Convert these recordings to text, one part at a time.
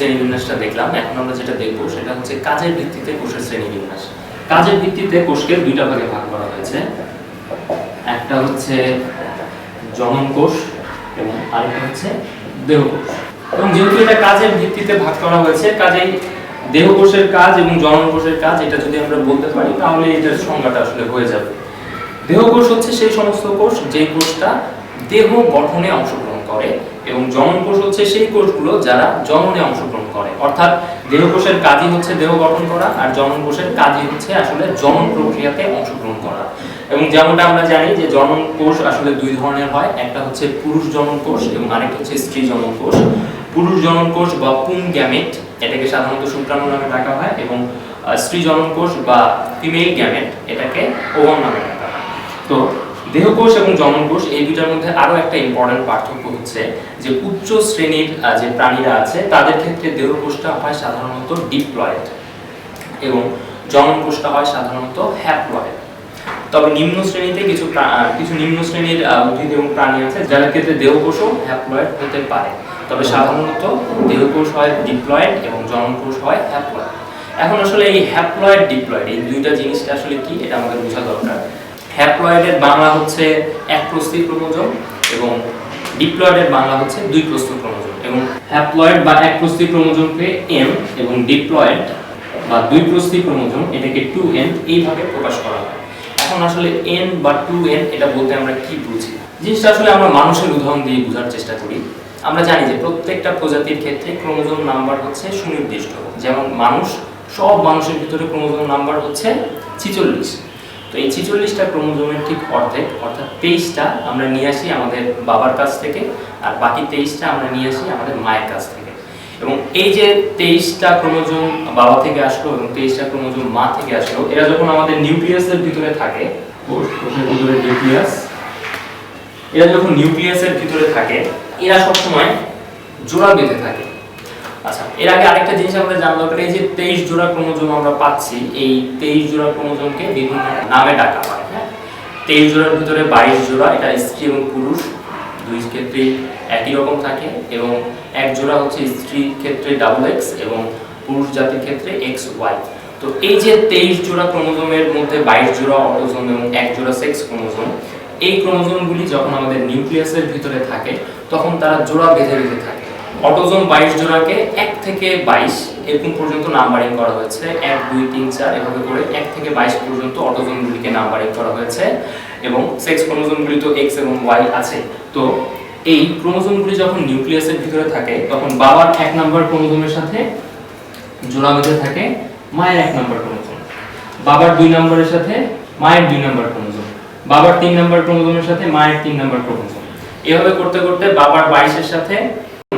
শ্রেণীবিন্যাসটা দেখলাম, এখন আমরা যেটা দেখব সেটা হচ্ছে কাজের ভিত্তিতে কোষের শ্রেণীবিন্যাস কাজের ভিত্তিতে কোষকে দুইটা ভাগে ভাগ করা হয়েছে। একটা হচ্ছে জনন কোষ এবং আরেকটা হচ্ছে এবং যেহেতু এটা কাজের ভিত্তিতে ভাগ করা হয়েছে, কাজেই দেহকোষের কাজ এবং জনন কোষের কাজ, এটা যদি আমরা বলতে পারি, তাহলে এটার সংজ্ঞাটা আসলে হয়ে যাবে। দেহকোষ হচ্ছে সেই সমস্ত কোষ, যেই কোষটা দেহ গঠনে অংশগ্রহণ করে এবং জনন কোষ হচ্ছে সেই কোষগুলো যারা জননে অংশগ্রহণ করে। অর্থাৎ দেহকোষের কাজই হচ্ছে দেহ গঠন করা আর জনন কোষের কাজই হচ্ছে আসলে জনন প্রক্রিয়াতে অংশগ্রহণ করা। এবং যেমনটা আমরা জানি যে জনন কোষ আসলে দুই ধরনের হয়, একটা হচ্ছে পুরুষ জনন কোষ এবং আরেকটা হচ্ছে স্ত্রী জনন কোষ পুরুষ জনন কোষ বা পুং গ্যামেট, এটাকে সাধারণত শুক্রাণু নামে ডাকা হয় এবং স্ত্রী জনন কোষ বা ফিমেল গ্যামেট, এটাকে ওভম নামে ডাকা হয়। তো দেহকোষ এবং জননকোষ এই দুইটার মধ্যে আরও একটা ইম্পর্টেন্ট পার্থক্য হচ্ছে যে উচ্চ শ্রেণির যে প্রাণীরা আছে, তাদের ক্ষেত্রে দেহকোষটা হয় সাধারণত ডিপ্লয়েড এবং জননকোষটা হয় সাধারণত হ্যাপ্লয়েড তবে নিম্ন শ্রেণীতে কিছু কিছু নিম্ন শ্রেণির উদ্ভিদ এবং প্রাণী আছে, যাদের ক্ষেত্রে দেহকোষও হ্যাপ্লয়েড হতে পারে। তবে সাধারণত দেহকোষ হয় ডিপ্লয়েড এবং জননকোষ হয় হ্যাপ্লয়েড এখন আসলে এই হ্যাপ্লয়েড ডিপ্লয়েড এই দুইটা জিনিসটা আসলে কি, এটা আমাদের বোঝা দরকার। হ্যাপ্লয়েডের বাংলা হচ্ছে এক প্রস্থি ক্রোমোজোম এবং ডিপ্লয়েডের বাংলা হচ্ছে দুই প্রস্থ ক্রোমোজোম এবং হ্যাপ্লয়েড বা এক প্রস্থি ক্রোমোজোমকে এম এবং ডিপ্লয়েড বা দুই প্রস্থি ক্রোমোজোম এটাকে টু এন এইভাবে প্রকাশ করা হয়। এখন আসলে এন বা টু এন এটা বলতে আমরা কি বুঝি? জিনিসটা আসলে আমরা মানুষের উদাহরণ দিয়ে বোঝার চেষ্টা করি। আমরা জানি যে প্রত্যেকটা প্রজাতির ক্ষেত্রে ক্রোমোজোম নাম্বার হচ্ছে সুনির্দিষ্ট। যেমন মানুষ, সব মানুষের ভিতরে ক্রোমোজোম নাম্বার হচ্ছে ছিচল্লিশ। তো এই ছিচল্লিশটা ক্রোমোজোমের ঠিক অর্ধেক, অর্থাৎ তেইশটা আমরা নিয়ে আসি আমাদের বাবার কাছ থেকে, আর বাকি তেইশটা আমরা নিয়ে আসি আমাদের মায়ের কাছ থেকে। এবং এই যে তেইশটা ক্রোমোজোম বাবা থেকে আসলো এবং তেইশটা ক্রোমোজোম মা থেকে আসলো, এরা যখন আমাদের নিউক্লিয়াসের ভিতরে থাকে নিউক্লিয়াস, এরা যখন নিউক্লিয়াসের ভিতরে থাকে, এরা সবসময় জোড়া বেঁধে থাকে। আচ্ছা এর আগে আরেকটা জিনিস আমাদের জানা দরকার, এই যে তেইশ জোড়া ক্রোমোজোম আমরা পাচ্ছি, এই তেইশ জোড়া ক্রোমোজোমকে বিভিন্ন নামে ডাকা হয় হ্যাঁ? তেইশ জোড়ার ভিতরে বাইশ জোড়া, এটা স্ত্রী এবং পুরুষ, দুই ক্ষেত্রেই একই রকম থাকে, এবং এক জোড়া হচ্ছে স্ত্রীর ক্ষেত্রে ডাবল এক্স এবং পুরুষ জাতির ক্ষেত্রে এক্স ওয়াই তো এই যে তেইশ জোড়া ক্রোমোজোমের মধ্যে বাইশ জোড়া অটোজোম এবং এক জোড়া সেক্স ক্রোমোজোম এই ক্রোমোজোমগুলি যখন আমাদের নিউক্লিয়াসের ভিতরে থাকে, তখন তারা জোড়া বেঁধে বেঁধে থাকে। অটোজোম বাইশ জোড়াকে এক থেকে বাইশ এরকম পর্যন্ত নাম্বারিং করা হয়েছে। এক, দুই, তিন, চার এভাবে করে এক থেকে বাইশ পর্যন্ত অটোজোমগুলিকে নাম্বারিং করা হয়েছে এবং সেক্স ক্রোমোজোমগুলি তো এক্স এবং ওয়াই আছে। তো এই ক্রোমোজোমগুলি যখন নিউক্লিয়াসের ভিতরে থাকে, তখন বাবার এক নাম্বার ক্রোমোজোমের সাথে জোড়া বেঁধে থাকে, মায়ের এক নাম্বার ক্রোমোজোম। বাবার দুই নম্বরের সাথে মায়ের দুই নাম্বার ক্রোমোজোম। বাবার তিন নাম্বার ক্রোমোজোমের সাথে মায়ের তিন নাম্বার ক্রোমোজোম। এভাবে করতে করতে বাবার বাইশের সাথে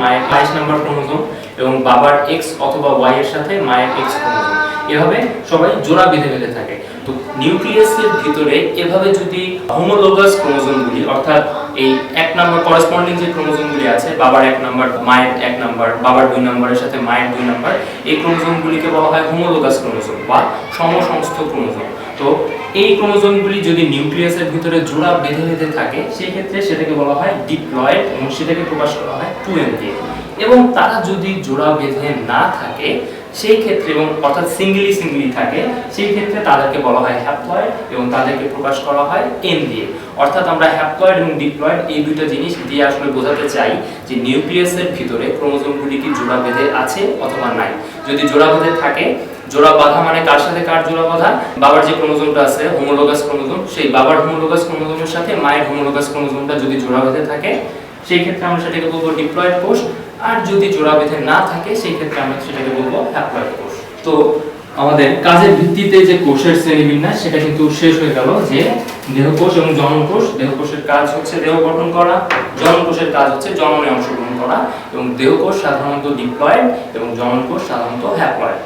মায়ের বাইশ নাম্বার ক্রোমোজোম এবং বাবার এক্স অথবা ওয়াই এর সাথে মায়ের এক্স ক্রোমোজোম। এভাবে সবাই জোড়া বেঁধে বেঁধে থাকে। তো নিউক্লিয়াসের ভিতরে এভাবে যদি হোমোলোগাস ক্রোমোজোমগুলি, অর্থাৎ এই এক নাম্বার করেসপন্ডিং যে ক্রোমোজোমগুলি আছে, বাবার এক নাম্বার, মায়ের এক নাম্বার, বাবার দুই নম্বরের সাথে মায়ের দুই নাম্বার, এই ক্রোমোজোমগুলিকে বলা হয় হোমোলোগাস ক্রোমোজোম বা সমসমস্ত ক্রোমোজোম। তো এই ক্রোমোজোমগুলি যদি নিউক্লিয়াসের ভিতরে জোড়া বেঁধে বেঁধে থাকে সেই ক্ষেত্রে সেটাকে বলা হয় ডিপ্লয়েড এবং সেটাকে প্রকাশ করা হয় টু দিয়ে এবং তারা যদি জোড়া বেঁধে না থাকে, সেই ক্ষেত্রে এবং অর্থাৎ সিঙ্গেলি সিঙ্গেলি থাকে, সেই ক্ষেত্রে তাদেরকে বলা হয় হ্যাপ্লয়েড এবং তাদেরকে প্রকাশ করা হয় এন দিয়ে। অর্থাৎ আমরা হ্যাপ্লয়েড এবং ডিপ্লয়েড এই দুইটা জিনিস দিয়ে আসলে বোঝাতে চাই যে নিউক্লিয়াসের ভিতরে ক্রোমোজোমগুলি কি জোড়া বেঁধে আছে অথবা নাই। যদি জোড়া বেঁধে থাকে, জোড়া বাঁধা মানে কার সাথে কার জোড়া বাঁধা? বাবার যে ক্রোমোজোমটা আছে হোমোলোগাস ক্রোমোজোম, সেই বাবার হোমোলোগাস ক্রোমোজোমের সাথে মায়ের হোমোলোগাস ক্রোমোজোমটা যদি জোড়া বেঁধে থাকে সেই ক্ষেত্রে আমরা সেটাকে বলব ডিপ্লয়েড কোষ আর যদি জোড়া বেঁধে না থাকে, সেই ক্ষেত্রে আমরা সেটাকে বলব হ্যাপ্লয়েড কোষ তো আমাদের কাজের ভিত্তিতে যে কোষের শ্রেণীবিন্যাস সেটা কিন্তু শেষ হয়ে গেল যে দেহকোষ এবং জননকোষ দেহকোষের কাজ হচ্ছে দেহ গঠন করা জননকোষের কাজ হচ্ছে জননে অংশগ্রহণ করা, এবং দেহকোষ সাধারণত ডিপ্লয়েড এবং জননকোষ সাধারণত হ্যাপ্লয়েড